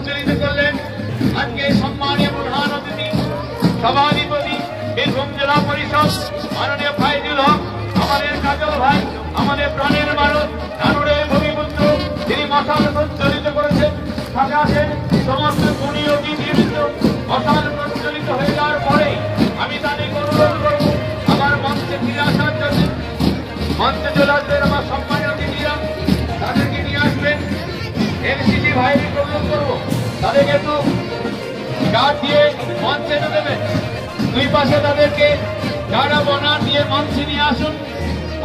প্রচলিত করলেন। আজকে সম্মানীয় প্রধান অতিথি, সভাধিপতি, বীরভূম জেলা পরিষদ, মাননীয় ফাইজুল হক, আমাদের কাজল ভাই, আমাদের প্রাণের মানুষ নানুরের ভূমিপুত্র, তিনি মশাল প্রচলিত করেছেন আছেন সমস্ত গুণী অতিথিবৃন্দ। মশাল প্রচলিত হয়ে যাওয়ার পরে আমি তাদের অনুরোধ করব, আমার মঞ্চে ফিরে আসার জন্য। মঞ্চে চলে আসবেন আমার তাদেরকে একটু গার্ড দিয়ে মঞ্চে এনে দেবেন দুই পাশে তাদেরকে গাড়া বনা দিয়ে মঞ্চে নিয়ে আসুন।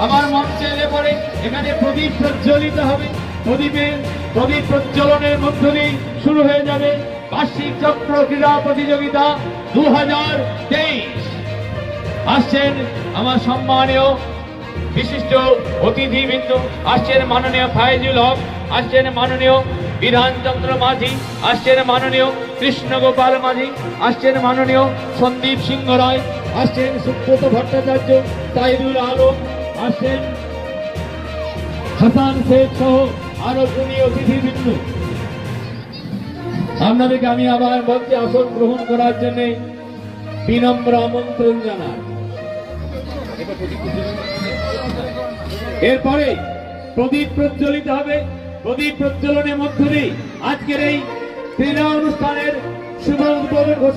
আবার মঞ্চে এলে পরে এখানে প্রদীপ প্রজ্বলিত হবে। প্রদীপের, প্রদীপ প্রজ্বলনের মধ্য দিয়ে শুরু হয়ে যাবে বার্ষিক চক্র ক্রীড়া প্রতিযোগিতা দু হাজার তেইশ। আসছেন আমার সম্মানীয় বিশিষ্ট অতিথিবৃন্দ, আসছেন মাননীয় ফাইজুল হক, আসছেন মাননীয় বিধানচন্দ্র মাঝি, আসছেন মাননীয় কৃষ্ণগোপাল মাঝি, আসছেন মাননীয় সন্দীপ সিংহ রায়, আসছেন সুব্রত ভট্টাচার্য, তাইরুল আলম, আসছেন হাসান শেখ সহ আরও গুণী অতিথিবৃন্দ। আপনাদেরকে আমি আবার বলছি, আসন গ্রহণ করার জন্য বিনম্র আমন্ত্রণ জানাই। এরপরে প্রদীপ প্রজ্বলিত হবে। প্রদীপ প্রজ্বলনের মধ্য দিয়ে আজকের এই ক্রীড়া অনুষ্ঠানের শুভ উদ্বোধন